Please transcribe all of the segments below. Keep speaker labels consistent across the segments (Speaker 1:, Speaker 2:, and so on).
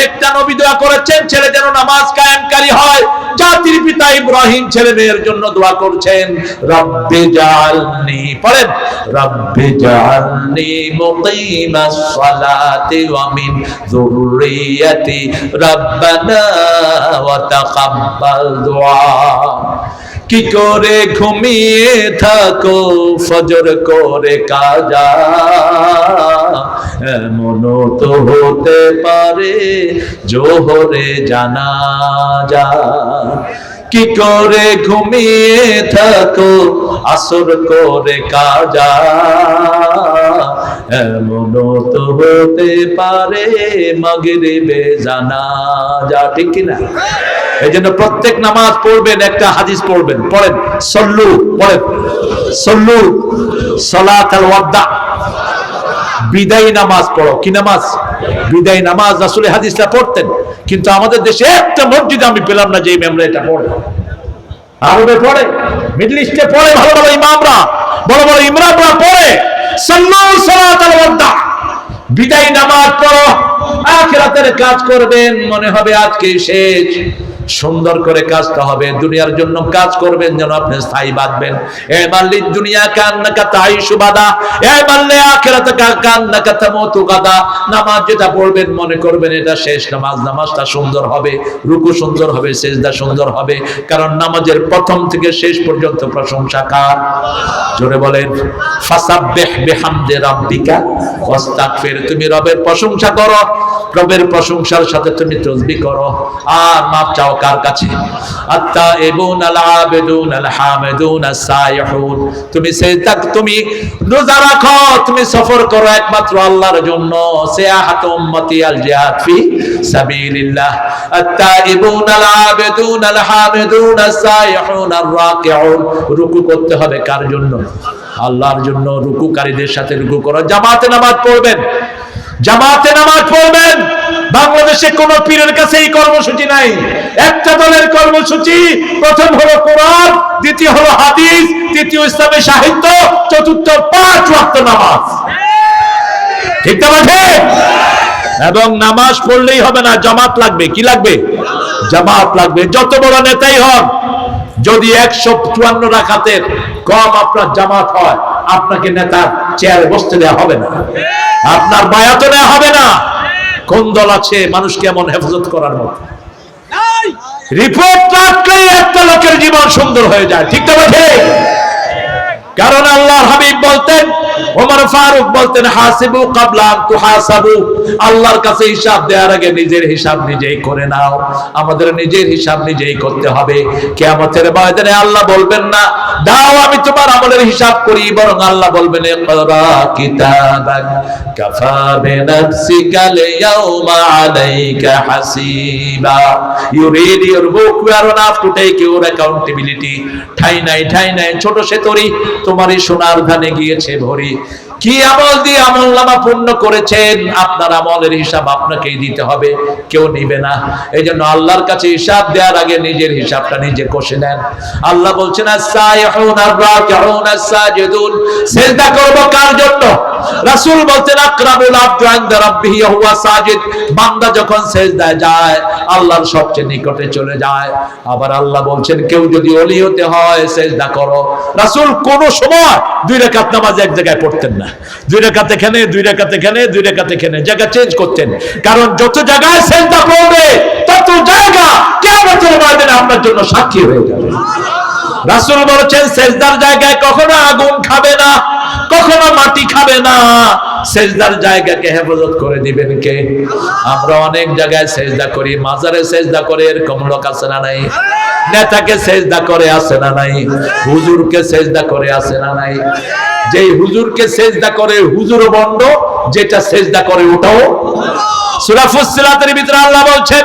Speaker 1: প্রত্যেকটা নবী দোয়া করেছেন, ছেলে যেন নামাজ কায়েমকারী হয়। জাতির পিতা ইব্রাহিম ছেলে মেয়ের জন্য দোয়া করছেন, রব্বে জালনি পড়েন, রব্বে জালনি মুকিমাস সালাতি ওয়া মিন যুররিয়াতি, রব্বানা ওয়া তাকাব্বাল দুআ কি করে ঘুমিয়ে থাকো? ফজর করে কাজা। এমন তো হতে পারে জোহরে জানা যা কি করে ঘুমিয়ে থাকো? আসর করে কাজা। তো হতে পারে মগরিবে জানা যা ঠিক কিনা? এই জন্য প্রত্যেক নামাজ পড়বেন, একটা হাদিস পড়বেন, পড়েন, সল্লু পড়েন। সল্লু বিদায় নামাজ পড়ো। কি নামাজ? বিদায়ী নামাজ আসলে হাদিসটা পড়তেন। কিন্তু আমাদের দেশে একটা মসজিদে আমি পেলাম না যে মেমরা এটা পড়ে। আরবে পড়ে, মিডল ইস্টে পড়ে ভালো ভালো ইমামরা। বড় বড় ইমরামরা পড়ে সল্লু সলাত আল ওয়াদ্দা বিদায় নামাজ পড়ো, আখিরাতের কাজ করবেন, মনে হবে আজকে শেষ। সুন্দর করে কাজটা হবে, দুনিয়ার জন্য কাজ করবেন যেন আপনি স্থায়ী বাঁধবেন। এ মাল্লি দুনিয়া কান্নাকা তাই সুবাদা, এ মাল্লে আখেরাত কান্নাকা তামতু গাদা নামাজ যেটা পড়বেন, মনে করবেন এটা শেষ নামাজ, নামাজটা সুন্দর হবে, রুকু সুন্দর হবে, সেজদা সুন্দর হবে, কারণ নামাজের প্রথম থেকে শেষ পর্যন্ত প্রশংসা কার? জোরে বলেন, ফাসাব্বিহ বিহামদি রাব্বিকা ওয়াস্তাগফির। তুমি রবের প্রশংসা করো, রবের প্রশংসার সাথে তুমি তসবিহ করো। আর মাপ চাও কার কাছে? আত্তা ইবুন আল আবিদুন আল হামিদুন সাইহুন। তুমি সেজদা, তুমি রোজা রাখো, তুমি সফর করো একমাত্র আল্লাহর জন্য। সিয়াহাত উম্মতি আল জিহাদ ফি সাবিলিল্লাহ। আত্তা ইবুন আল আবিদুন আল হামিদুন সাইহুন আর রাকিউন। রুকু করতে হবে কার জন্য? আল্লাহর জন্য রুকুকারীদের সাথে রুকু করো। জামাতে নামাজ পড়বেন। জামাতে নামাজ পড়বেন। বাংলাদেশে কোন পীরের কাছে এই কর্মসূচি নাই। একটা দলের কর্মসূচি প্রথম হলো কোরআন, দ্বিতীয় হলো হাদিস, তৃতীয় ইসলামী সাহিত্য, চতুর্থ পাঁচ ওয়াক্ত নামাজ। ঠিক বটে? এবং নামাজ পড়লেই হবে না, জামাত লাগবে। কি লাগবে? জামাত লাগবে। যত বড় নেতাই হন, যদি একশো চুয়ান্ন রাখাতের কম আপনার জামাত হয়, আপনাকে নেতার চেয়ারে বসতে দেওয়া হবে না। আপনার বায়াত নেওয়া হবে না। কোন দল আছে মানুষকে এমন হেফাজত করার মতো? রিপোর্ট রাখলেই একটা লোকের জীবন সুন্দর হয়ে যায়। ঠিক তো ঠিক কারণ আল্লাহর হাবিব বলতেন, ওমর ফারুক বলতেন, হাসিবু কাবলা তুহাসাবু। আল্লাহর কাছে হিসাব দেওয়ার আগে নিজের হিসাব নিজেই করে নাও। আমাদের নিজের হিসাব নিজেই করতে হবে। কিয়ামতের ময়দানে আল্লাহ বলবেন না, দাও, আমি তোমার আমলের হিসাব করি। বরং আল্লাহ বলবেন, ইকরা কিতাবাক কাফা হাসিবা। ছোট তোমারই সোনার ধানে গিয়েছে ভরি। কি আমল দিয়ে আমল নামা পূর্ণ করেছেন? আপনার আমলের হিসাব আপনাকেই দিতে হবে, কেউ নিবে না। এই জন্য আল্লাহর কাছে হিসাব দেওয়ার আগে নিজের হিসাবটা নিজে কষে নেন। আল্লাহ বলছেন সিজদা করব কার রাসূল বলতেন আকরামুল আবদু ইনদা রাব্বিহি হুয়া সাজিদ। বান্দা যখন সিজদায় যায়, আল্লাহর সবচেয়ে নিকটে চলে যায়। আবার আল্লাহ বলছেন, কেউ যদি ওলি হতে হয়, সিজদা করো। রাসূল কোন সময় দুই রাকাত নামাজ এক জায়গায় পড়তেন না। দুই রেখাত এখানে দুই রেখাত এখানে দুই রেখাত এখানে জায়গা চেঞ্জ করতেন। কারণ যত জায়গায় সেজদা পড়বে, তত জায়গা কিয়ামতের ময়দানে আপনার জন্য সাক্ষী হয়ে যাবে। রাসূল বলেছেন, সেজদার জায়গায় কখনো আগুন খাবে না, কখনো মাটি খাবে না। সেজদার জায়গাকে হেফাজত করে দিবেন কে? আমরা অনেক জায়গায় সেজদা করি, মাজারে সেজদা করে, এরকম লোক আছে না নাই? নেতাকে সেজদা করে আসে না নাই? হুজুরকে সেজদা করে আসে না নাই? যেই হুজুরকে সেজদা করে, হুজুর বন্ড যেটা সেজদা করে, ওটাও সূরা ফুসসিলাতের ভিতরে আল্লাহ বলছেন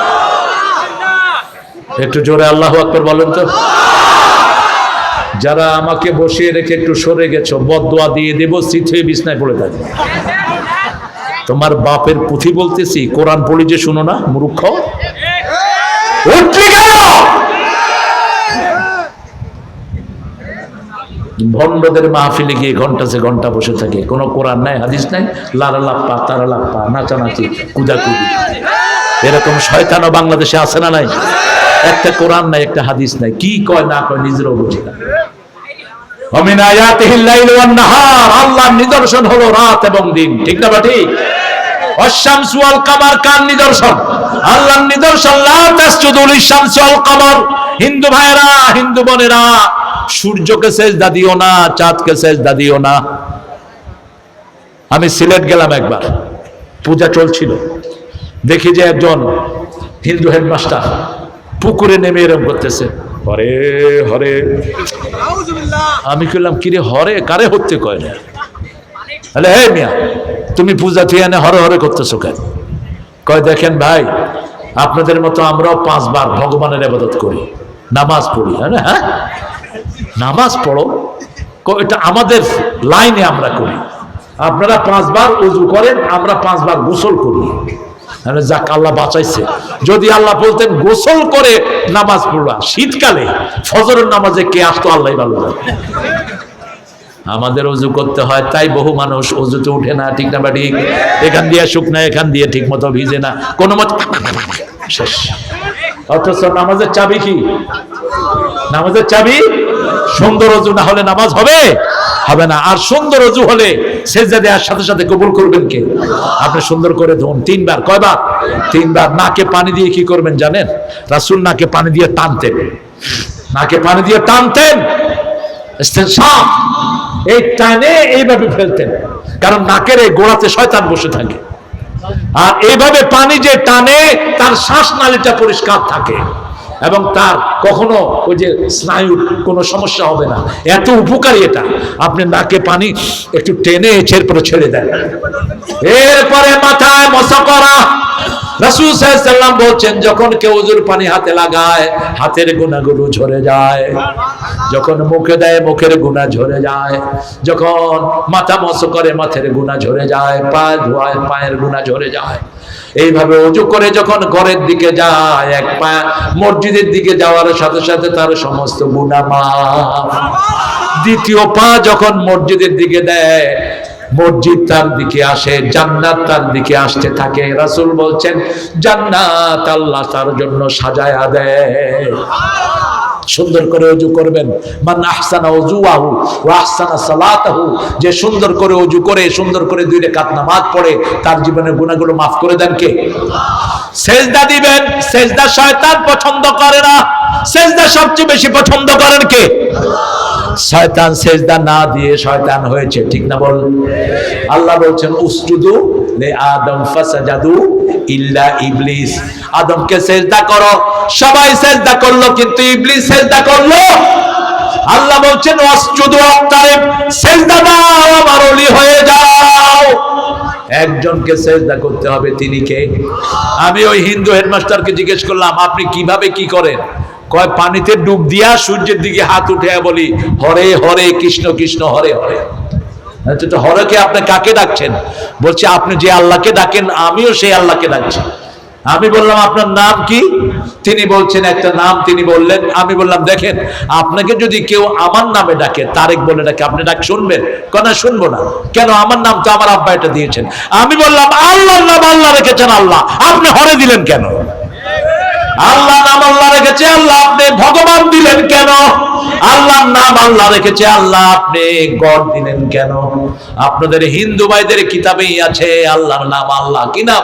Speaker 1: একটু জোরে আল্লাহ আকবর বলেন তো। যারা আমাকে বসিয়ে রেখে একটু সরে গেছো বদোয়া দিয়ে দেবো হয়ে বিছনায় পড়ে থাকে। তোমার বাপের পুঁথি বলতেছি, কোরআন পড়ি যে শুনো না, মূর্খ। ভণ্ডদের মাহফিলে গিয়ে ঘণ্টা সে ঘণ্টা বসে থাকে। কোনো কোরআন নাই, হাদিস নাই? লারা লাপ্পা, তারা লাপ্পা, নাচানাচি, কুদাকুদি। এরকম শয়তানও বাংলাদেশে আছে না নাই? একটা কোরআন নাই, একটা হাদিস নাই। কি কয় না কয় নিজেরও বুঝি না। নিদর্শন হলো রাত এবং দিন। ঠিক না বা ঠিক? অশামসু ওয়াল কামার নিদর্শন? নিদর্শন হিন্দু ভাইরা হিন্দু বোনেরা, সূর্যকে না, চাঁদকে না। আমি সিলেট গেলাম একবার। পূজা চলছিল। দেখি যে একজন হিন্দু হেডমাস্টার পুকুরে নেমে এরম করতেছে হরে হরে। আমি কইলাম, কিরে, হরে? কারে হতে কয় না? আরে হে মিয়া, তুমি পূজা তুই এনে হরে হরে করতেছো কেন? কয়, দেখেন ভাই, আপনাদের মতো আমরাও পাঁচবার ভগবানের আবাদত করি। নামাজ পড়ি হ্যাঁ? হ্যাঁ? নামাজ পড়ো। এটা আমাদের লাইনে আমরা করি। আপনারা পাঁচবার উজু করেন, আমরা পাঁচবার গোসল করি। যাক, আল্লাহ বাঁচাইছে। যদি আল্লাহ বলতেন, গোসল করে নামাজ পড়বা। শীতকালে ফজরের নামাজে কে আসতো আল্লাহ ভালো আমাদের অজু করতে হয়, তাই বহু মানুষ অজুতে উঠে না, ঠিক না বা ঠিক? এখান দিয়ে শুকনা এখান দিয়ে ঠিক মতো ভিজে না। কোনো মত শেষ। অথচ নামাজের চাবি কি? নামাজের চাবি? সুন্দর অজু না হলে নামাজ হবে? হবে না। আর সুন্দর অজু হলে সেজদা দেওয়ার সাথে সাথে কবুল করবেন কে? আপনি সুন্দর করে ধুন। তিনবার। কয়বার? তিনবার। নাকে পানি দিয়ে কি করবেন জানেন? রাসুল নাকে পানি দিয়ে টানতেন। নাকে পানি দিয়ে টানতেন। এই টানে এইভাবে ফেলতেন। কারণ নাকের এই গোড়াতে শয়তান বসে থাকে। আর এইভাবে পানি যে টানে, তার শ্বাস নালীটা পরিষ্কার থাকে। এবং তার কখনো ওই যে স্নায়ুর কোনো সমস্যা হবে না। এত উপকারী এটা। আপনি নাকে পানি একটু টেনে এছের পরে ছেড়ে দেন। এরপরে মাথায় মশা করা। রাসূল সাল্লাম বলছেন, যখন কেউ উজুর পানি হাতে লাগায়, হাতের গুণাগুলো ঝরে যায়। যখন মুখে দেয়, মুখের গুণা ঝরে যায়। যখন মাথা মশ করে, মাথের গুণা ঝরে যায় পা ধোয়ায়, পায়ের গুণা ঝরে যায়। এইভাবে উজু করে যখন ঘরের দিকে যায়, এক পা মসজিদের দিকে যাওয়ার সাথে সাথে তার সমস্ত গুণা মাফ। দ্বিতীয় পা যখন মসজিদের দিকে দেয়, মসজিদ তার দিকে আসে, জান্নাত তার দিকে আসতে থাকে। রাসূল বলছেন, জান্নাত আল্লাহ তার জন্য সাজায়া দেয়। সুন্দর করে অজু করবেন। মান আহসানা ওয়া আহসানা সালাতাহু, যে সুন্দর করে অজু করে, সুন্দর করে দুই রাকাত নামাজ পড়ে, তার জীবনের গুণাগুলো মাফ করে দেন কে? সেজদা দিবেন, সেজদা শয়তান পছন্দ করে না। সেজদা সবচেয়ে বেশি পছন্দ করেন কে? শয়তান সেজদা না দিয়ে শয়তান হয়েছে, ঠিক না বল? আল্লাহ বলছেন, উসজুদু লে আদম ফাসাজাদু ইল্লা ইবলিস। আদমকে সেজদা করো, সবাই সেজদা করল, কিন্তু ইবলিস সেজদা করল। আল্লাহ বলছেন ওয়াসজুদু আক্তারিব সেজদা দাও, আমার ওলি হয়ে যাও। একজনকে সেজদা করতে হবে, তিনি কে? আমি ওই হিন্দু হেডমাস্টারকে জিজ্ঞেস করলাম, আপনি কীভাবে কি করেন? কয়, পানিতে ডুব দিয়া সূর্যের দিকে হাত উঠে বলি, হরে হরে, কৃষ্ণ কৃষ্ণ, হরে হরে। তো হরেকে আপনি কাকে ডাকছেন? বলছে, আপনি যে আল্লাহকে ডাকেন, আমিও সেই আল্লাহকে ডাকছি। আমি বললাম, আপনার নাম কি? তিনি বলছেন, একটা নাম। তিনি বললেন, আমি বললাম, দেখেন, আপনাকে যদি কেউ আমার নামে ডাকে, তারেক বলে ডাকে, আপনি ডাক শুনবেন? কেন শুনব না। কেন? আমার নাম তো আমার আব্বা এটা দিয়েছেন। আমি বললাম, আল্লাহর নাম আল্লাহ রেখেছেন আল্লাহ। আপনি হরে দিলেন কেন? আল্লাহ নাম আল্লাহ রেখেছে, আল্লাহ আপনি ভগবান দিলেন কেন? আল্লাহ নাম আল্লাহ রেখেছে, আল্লাহ আপনি গড দিলেন কেন? আপনাদের হিন্দু ভাইদের কিতাবেই আছে, আল্লাহর নাম আল্লাহ, কি নাম?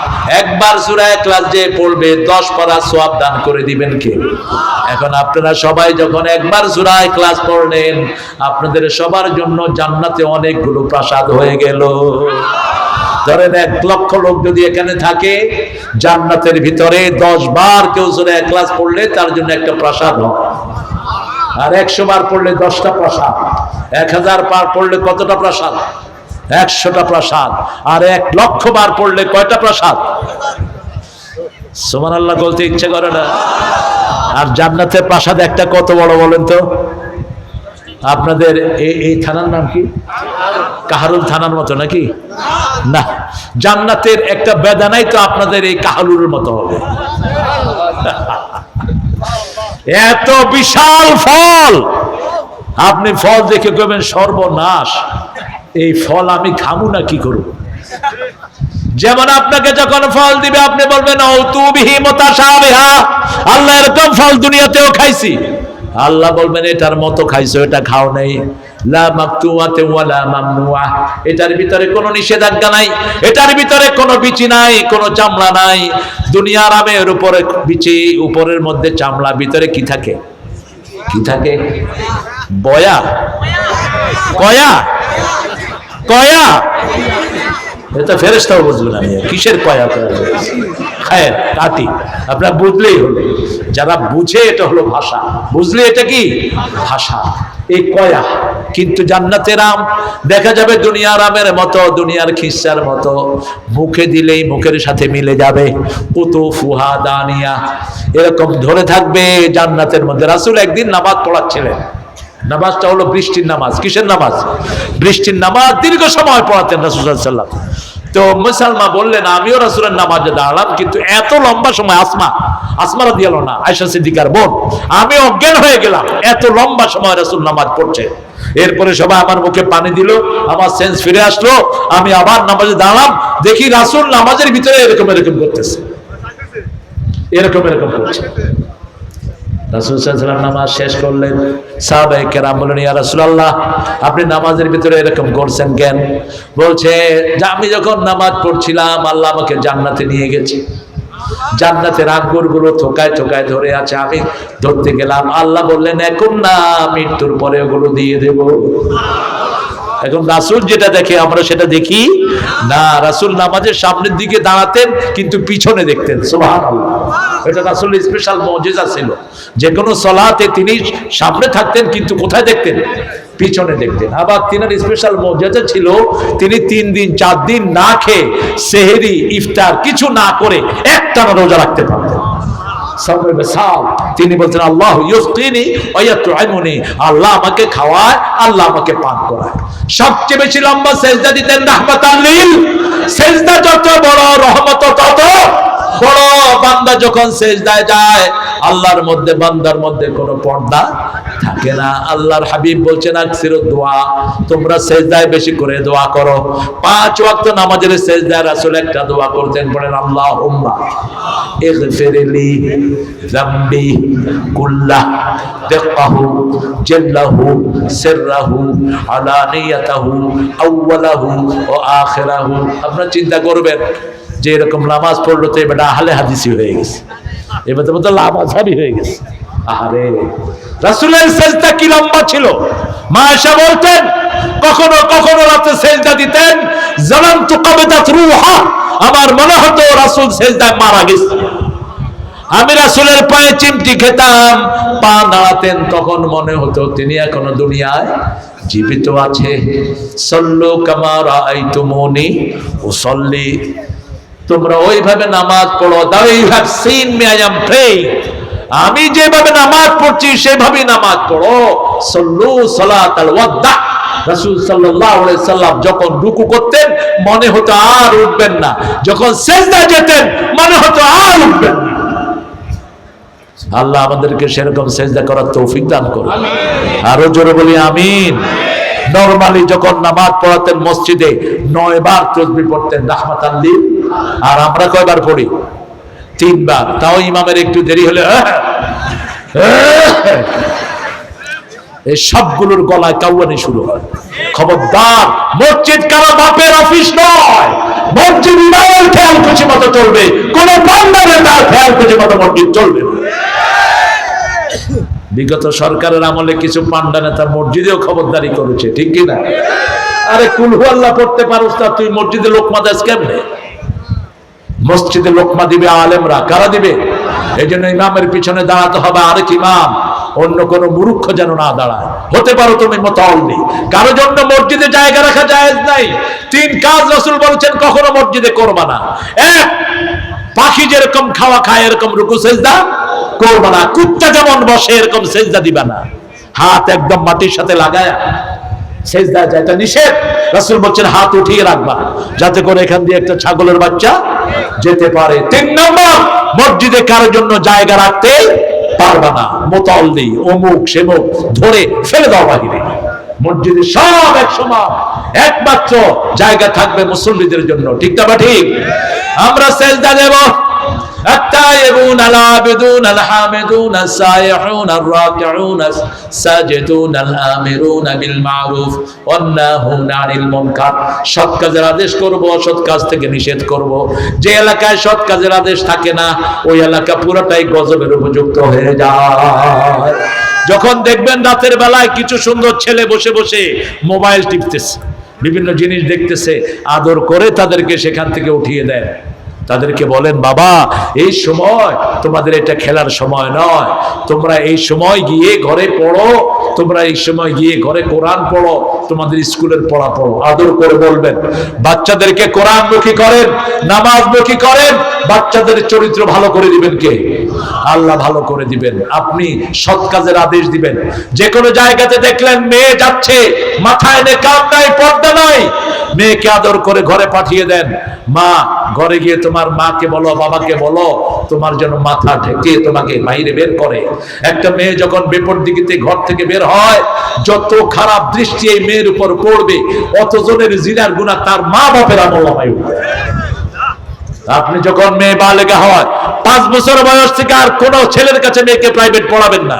Speaker 1: একবার সুরায় ক্লাস যে পড়বে, দশ পারা সোয়াব দান করে দিবেন কে? এখন আপনারা সবাই যখন একবার সুরায় ক্লাস পড়লেন, আপনাদের সবার জন্য জান্নাতে অনেকগুলো প্রাসাদ হয়ে গেল। ধরেন এক লক্ষ লোক যদি এখানে থাকে, জান্নাতের ভিতরে দশ বার কেউ সুরা এক ক্লাস পড়লে তার জন্য একটা প্রাসাদ হয়। আর একশো বার পড়লে দশটা প্রাসাদ, এক হাজার বার পড়লে কতটা প্রাসাদ? একশোটা প্রাসাদ, আর এক লক্ষ বার পড়লে কয়টা প্রাসাদ? সোমান আল্লাহ বলতে ইচ্ছে করে না। আর জান্নাতের প্রাসাদ একটা কত বড় বলেন তো? আপনাদের এই থানার নাম কি? কাহারুল থানার মতো নাকি? না, জান্নাতের একটা বেদানাই তো আপনাদের এই কাহালুরের মতো হবে। এত বিশাল ফল! আপনি ফল দেখে কবেন সর্বনাশ। এই ফল আমি খামু না, কি করব? যেমন আপনাকে যখন ফল দিবে, আপনি বলবেন ও তুবিহি মোতাসাবিহা আল্লাহ এরকম ফল দুনিয়াতেও খাইছি। আল্লাহ বলবেন, এটার মতো খাইছো, এটা খাও নাই। এটার ভিতরে কোনো নিষেধাজ্ঞা নাই। এটার ভিতরে কোনো বিচি নাই, কোনো চামড়া নাই। দুনিয়ার আমের উপরে বিচি, উপরের মধ্যে চামড়া, ভিতরে কি থাকে? কি থাকে? বয়া। কয়া কয়া? এটা ফেরেস্তাও বুঝবে না কিসের কয়া খায়ের কাটি আপনার বুঝলেই হলো। যারা বুঝে এটা হলো ভাষা। বুঝলে এটা কি? ভাষা। এই কয়া। কিন্তু জান্নাতের আম দেখা যাবে দুনিয়ার আমের মতো, দুনিয়ার খিসার মতো। মুখে দিলেই মুখের সাথে মিলে যাবে। কুতু ফুহা দানিয়া এরকম ধরে থাকবে জান্নাতের মধ্যে। রাসুল একদিন নামাজ পড়াচ্ছিলেন। নামাজটা হলো বৃষ্টির নামাজ। কিসের নামাজ? বৃষ্টির নামাজ দীর্ঘ সময় পড়াতেন রাসুল তো মুসালমা বললেন, আমিও রাসুলের নামাজে দাঁড়ালাম, কিন্তু এত লম্বা সময় আসমা আসমারা দিয়াল না আয়সা সিদ্দিকার বোন, আমি অজ্ঞান হয়ে গেলাম, এত লম্বা সময় রাসুল নামাজ পড়ছে। এরপরে সবাই আমার মুখে পানি দিল, আমার সেন্স ফিরে আসলো, আমি আবার নামাজে দাঁড়ালাম, দেখি রাসুল নামাজের ভিতরে এরকম এরকম করতেছে। এরকম এরকম করছে। রাসুলাম নামাজ শেষ করলেন। সাহাবাই কেরাম ইয়া রাসুলাল্লাহ, আপনি নামাজের ভিতরে এরকম করছেন কেন? বলছে, যে আমি যখন নামাজ পড়ছিলাম, আল্লাহ আমাকে জান্নাতে নিয়ে গেছে। জান্নাতের আঙ্গুরগুলো থোকায় থোকায় ধরে আছে, আমি ধরতে গেলাম। আল্লাহ বললেন এখন না মৃত্যুর পরে ওগুলো দিয়ে দেব। এখন রাসুল যেটা দেখে, আমরা সেটা দেখি। না, রাসুল নামাজের সামনের দিকে দাঁড়াতেন, কিন্তু পিছনে দেখতেন। এটা রাসুল স্পেশাল মজেজা ছিল। যে কোনো সলাতে তিনি সামনে থাকতেন, কিন্তু কোথায় দেখতেন? পিছনে দেখতেন। আবার তিনার স্পেশাল মর্যাদা ছিল, তিনি তিন দিন, চার দিন না খেয়ে সেহেরি, ইফতার কিছু না করে একটানা রোজা রাখতে পারতেন তিনি বলছেন, আল্লাহ ইউসকিনি ওয়ায়াতুইমুনি আল্লাহ আমাকে খাওয়ায়, আল্লাহ আমাকে পান করায়। সবচেয়ে বেশি লম্বা সেজদা দিতেন রাহমাতাল লিল। সেজদা যত বড়, রহমত তত বড় বান্দা যখন সেজদায় যায়, আল্লাহর মধ্যে, বান্দার মধ্যে কোনো পর্দা থাকে না। আল্লাহর হাবিব বলছেন, আকসির দোয়া, তোমরা সেজদায় বেশি করে দোয়া করো। পাঁচ ওয়াক্ত নামাজের সেজদায় রাসূল একটা দোয়া করতেন, বলেন, আল্লাহুম্মা ইগফিরলি যামবি জাল্লাহু, সিররাহু, আলানিয়াতাহু, আউওয়ালাহু ওয়া আখিরাহু। আপনারা চিন্তা করবেন যে এরকম নামাজ পড়ল তো এবার আহলে হাদিসি হয়ে গেছে। এবার তো লামাঝাবি হয়ে গেছে। আরে রাসুলের সেজদা কি লম্বা ছিল? মা এসা বলতেন, কখনো কখনো রাতে সেজদা দিতেন জানান তো কবে রুহা। আমার মনে হতো রাসুল সেজদায় মারা গেছে। আমি রাসুলের পায়ে চিমটি খেতাম, পা দাঁড়াতেন তখন মনে হতো তিনি এখনও দুনিয়ায় জীবিত আছে। সল্লু কামার আইতুমনি ও সল্লি তোমরা ওইভাবে নামাজ পড়ো আমি যেভাবে নামাজ পড়ছি, সেভাবেই নামাজ পড়ো। সল্লু করতেন, মনে হতো আর উঠবেন না। যখন সেজদা যেতেন, মনে হতো আর উঠবেন আল্লাহ আমাদেরকে সেরকম সেজদা করার তৌফিক দান আরও জোরে বলি, আমিন। নরমালি যখন নামাজ পড়াতেন মসজিদে নয় বার তসবি পড়তেন রাহমাত আল্লি আর আমরা কয়বার পড়ি? তিনবার। তাও ইমামের একটু দেরি হলে এই সবগুলোর গলায় কাউয়ানি শুরু হয়। খবরদার, মসজিদ কারও বাপের অফিস নয়। মসজিদ ইমামের খেয়াল খুশি মতো চলবে। কোন পান্ডারে তার খেয়াল খুশি মতো মসজিদ চলবে। বিগত সরকারের আমলে কিছু পান্ডা নেতা মসজিদেও খবরদারি করেছে, ঠিক কিনা আরে কুলহু আল্লাহ পড়তে পারোস না, তুই মসজিদে লোকমা দেশ কেমনে? মসজিদে লোকমা দিবে, আলেমরা কারা দিবে? এই জন্য ইমামের পিছনে দাঁড়াতে হবে আরেক ইমাম, অন্য কোন মূর্খ যেন না দাঁড়ায়। হতে পারো তুমি মতাউলি কারও জন্য মসজিদে জায়গা রাখা জায়েজ নাই। তিন কাজ রসুল বলেছেন, কখনো মসজিদে করবা না। এক, পাখি যেরকম খাওয়া খায়, এরকম রুকু সেজদা করবা না। কুত্তা যেমন বসে, এরকম সেজদা দিবা না। হাত একদম মাটির সাথে লাগায়া সেজদা যায় এটা নিষেধ। রাসূল বলছেন, হাত উঠিয়ে রাখবা, যাতে করে এখান দিয়ে একটা ছাগলের বাচ্চা যেতে পারে। তিন নম্বর, মসজিদে কারোর জন্য জায়গা রাখতে পারবা না। মোতাল্লি অমুক সেমুক, ধরে ফেলে দাও বাহিরে। মসজিদে সব এক সমান, একমাত্র জায়গা থাকবে মুসল্লিদের জন্য। ঠিক না বা ঠিক? আমরা সেজদা দেব। التائبون العابدون الحامدون السائحون الراكعون الساجدون الآمرون بالمعروف والناهون عن المنكر সৎ কাজের আদেশ করব অসৎ কাজ থেকে নিষেধ করব যে এলাকায় সৎ কাজের আদেশ থাকে না ওই এলাকা পুরোটাই গজবের উপযুক্ত হয়ে যায় যখন দেখবেন রাতের বেলায় কিছু সুন্দর ছেলে বসে বসে মোবাইল টিপতেছে বিভিন্ন জিনিস দেখতেছে আদর করে তাদেরকে সেখান থেকে উঠিয়ে দেয় তাদেরকে বলেন, বাবা, এই সময় তোমাদের এটা খেলার সময় নয়। তোমরা এই সময় গিয়ে ঘরে পড়ো, তোমরা এই সময় গিয়ে ঘরে কোরআন পড়ো, তোমাদের স্কুলের পড়া পড়ো আদর করে বলবেন। বাচ্চাদেরকে কোরআন মুখী করেন, নামাজ মুখী করেন, বাচ্চাদের চরিত্র ভালো করে দিবেন কে? আল্লাহ ভালো করে দিবেন। আপনি সৎ কাজের আদেশ দিবেন। যে কোনো জায়গাতে দেখলেন মেয়ে যাচ্ছে, মাথায় নেকাম নাই, পর্দা নাই। মেয়েকে আদর করে ঘরে পাঠিয়ে দেন। মা, ঘরে গিয়ে তোমার মাকে বলো, বাবাকে বলো, তোমার যেন মাথা ঢেকে তোমাকে বাইরে বের করে। একটা মেয়ে যখন বেপর দিকিতে ঘর থেকে বের হয়, যত খারাপ দৃষ্টি এই মেয়ের উপর পড়বে, অতজনের জিনার গুণা তার মা বাপের আমল হয় আপনি যখন মেয়ে বালেগা হয় পাঁচ বছর বয়স থেকে আর কোন ছেলের কাছে মেয়েকে প্রাইভেট পড়াবেন না।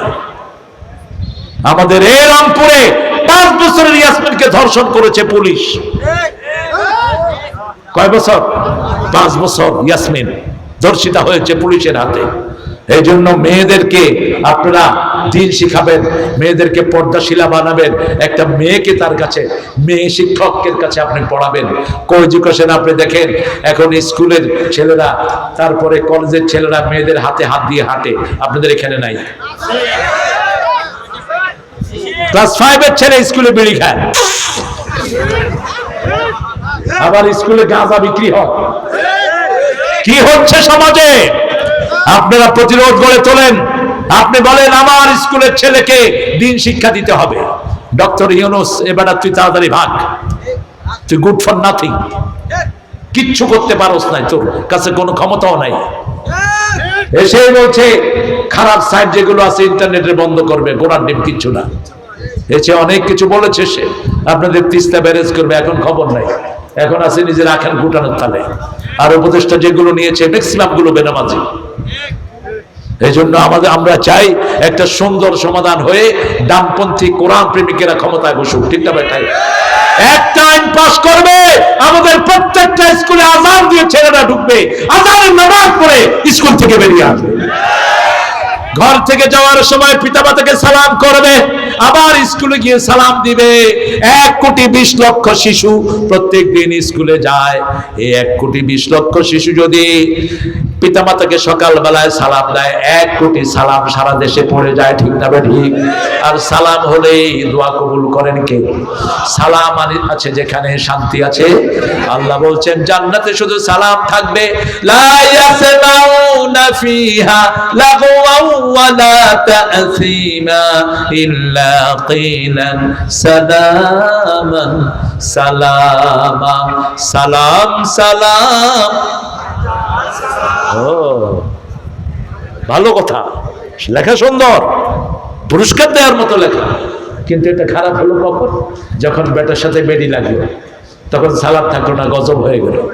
Speaker 1: আমাদের এই রংপুরে পাঁচ বছরের ইয়াসমিনকে ধর্ষণ করেছে পুলিশ। কয় বছর? পাঁচ বছর ইয়াসমিন ধর্ষিতা হয়েছে পুলিশের হাতে। এই জন্য মেয়েদেরকে আপনারা দিন শিখাবেন, মেয়েদেরকে পর্দাশীলা বানাবেন, একটা মেয়েকে তার কাছে, মেয়ে শিক্ষকের কাছে আপনি পড়াবেন। কো এডুকেশন আপনি দেখেন, এখন স্কুলের ছেলেরা, তারপরে কলেজের ছেলেরা মেয়েদের হাতে হাত দিয়ে হাঁটে। আপনাদের এখানে নাই? ক্লাস ফাইভের ছেলে স্কুলে বিড়ি খায়। আবার স্কুলে গাঁজা বিক্রি হয়। কি হচ্ছে সমাজে? আপনারা প্রতিরোধ গড়ে তোলেন। আপনি বলেন, আমার স্কুলের ছেলেকে দিন শিক্ষা দিতে হবে। ডক্টর ইউনুস, এবার তুই তাড়াতাড়ি ভাগ। তুই গুড ফর নাথিং কিচ্ছু করতে পারোস নাই তোর কাছে, কোনো ক্ষমতাও নাই। এসে বলছে, খারাপ সাইট যেগুলো আছে ইন্টারনেটে বন্ধ করবে, গোড়ার ডিম কিচ্ছু না। এসে অনেক কিছু বলেছে সে। আপনাদের তিস্তা ব্যারেজ করবে, এখন খবর নাই। এখন আছে নিজের আখান গুটানোর তালে। আর উপদেষ্টা যেগুলো নিয়েছে ম্যাক্সিমামগুলো বেনামাজি। এই জন্য আমাদের, আমরা চাই একটা সুন্দর সমাধান হয়ে ডানপন্থী কোরআন প্রেমিকেরা ক্ষমতায় বসুক ঠিক না বেটাই একটা আইন পাস করবে, আমাদের প্রত্যেকটা স্কুলে আজান দিয়ে ছেলেরা ঢুকবে। আজানের নামাজ পড়ে স্কুল থেকে বেরিয়ে আসবে। ঘর থেকে যাওয়ার সময় পিতা মাতাকে সালাম করবে, আবার স্কুলে গিয়ে সালাম দিবে। এক কোটি বিশ লক্ষ শিশু প্রত্যেক দিন স্কুলে যায়। এই এক কোটি বিশ লক্ষ শিশু যদি পিতামাতাকে সকালবেলায় সালাম দেয়, এক কোটি সালাম সারা দেশে পড়ে যায়, ঠিক না ঠিক? আর সালাম হলেই দোয়া কবুল করেন কে সালাম আছে যেখানে শান্তি আছে। আল্লাহ বলছেন, জান্নাতে শুধু সালাম থাকবে। লা সালামা, সালাম। ভালো কথা। লেখা সুন্দর। পুরস্কার দেওয়ার মতো লেখা। কিন্তু এটা খারাপ হলো কখন? যখন বেটার সাথে বেরি লাগল, তখন সালাদ থাকল না, গজব হয়ে গেল।